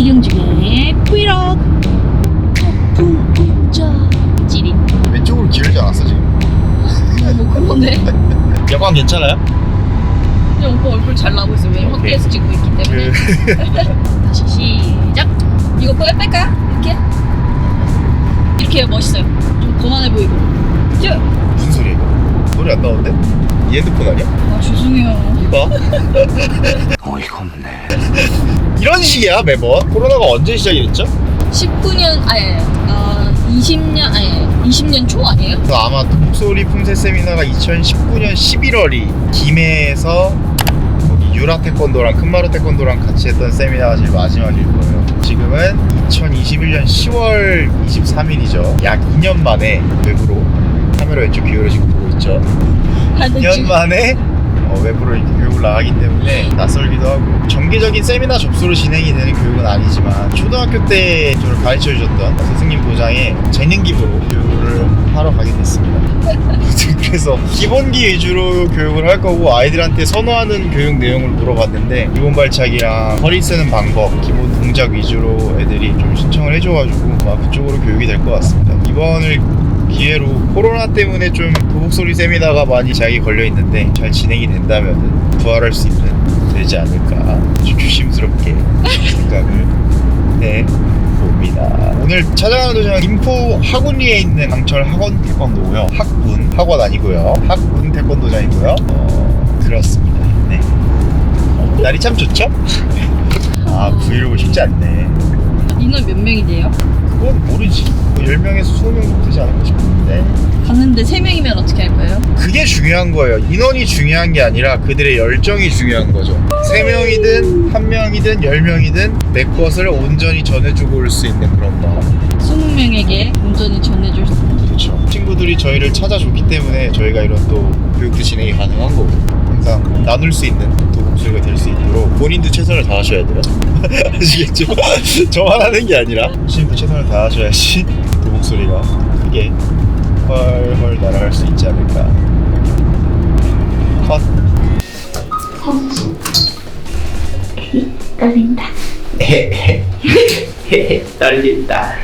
이경중의 브이로그 폭풍자 찌릿 왼쪽으로 기울지 않았어 지금? 뭐 그러네 여광 괜찮아요? 그냥 오빠 얼굴 잘 나오고 왜냐면 오케이. 확대해서 찍고 있기 때문에 그 다시 시작 이거 뺄, 뺄까요? 이렇게? 이렇게 멋있어요 좀 거만해 보이고 쭉! 무슨 소리야 이거? 노래 안 나오는데? 이 핸드폰 아니야? 아 죄송해요 이봐 어이가 없네 이런 식이야 매번 코로나가 언제 시작이 됐죠? 19년 아니 어, 20년 아니 20년 초 아니에요? 그래서 아마 목소리 품새 세미나가 2019년 11월이 김해에서 거기 유라 태권도랑 큰마루 태권도랑 같이 했던 세미나가 제일 마지막일 거예요. 지금은 2021년 10월 23일이죠. 약 2년 만에 외부로 카메라 왼쪽 기울여지고 보고 있죠. 하여튼 2년 지금 만에 어, 외부로 교육을 나가기 때문에 낯설기도 하고 정기적인 세미나 접수로 진행이 되는 교육은 아니지만 초등학교 때 저를 가르쳐 주셨던 스승님 도장에 재능 기부로 교육을 하러 가게 됐습니다. 그래서 기본기 위주로 교육을 할 거고 아이들한테 선호하는 교육 내용을 물어봤는데 기본 발차기랑 허리 쓰는 방법, 기본 동작 위주로 애들이 좀 신청을 해줘가지고 그쪽으로 교육이 될 것 같습니다. 이번을 기회로 코로나 때문에 좀 도곡소리 세미나가 많이 자기 걸려 있는데 잘 진행이 된다면 부활할 수 있는 되지 않을까 아주 조심스럽게 생각을 해 봅니다. 오늘 찾아가는 도장은 김포 학원리에 있는 강철 학원 태권도고요. 학군 학원 아니고요. 학군 태권도장이고요. 어, 그렇습니다. 네. 날이 참 좋죠? 아 브이로그 쉽지 않네. 인원 몇 명이 돼요? 그건 모르지. 뭐 10명에서 20명 정도 되지 않을까 싶은데. 갔는데 3명이면 어떻게 할 거예요? 그게 중요한 거예요. 인원이 중요한 게 아니라 그들의 열정이 중요한 거죠. 3명이든 1명이든 10명이든 내 것을 온전히 전해주고 올 수 있는 그런 마음. 20명에게 온전히 전해줄 수 있는 그렇죠. 친구들이 저희를 찾아줬기 때문에 저희가 이런 또 교육도 진행이 가능한 거고 항상 나눌 수 있는 도움소리가 될 수 있도록 본인도 최선을 다하셔야 돼요. 아시겠죠? 저만 하는 게 아니라 본인도 최선을 다하셔야지 도목소리가 크게 헐헐 날아갈 수 있지 않을까. 컷. 떨린다. 떨린다.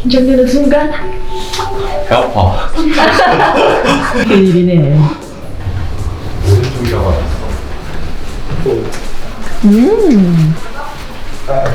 긴장되는 순간 배 아파. 일이네. Mmm. mmm. Ah,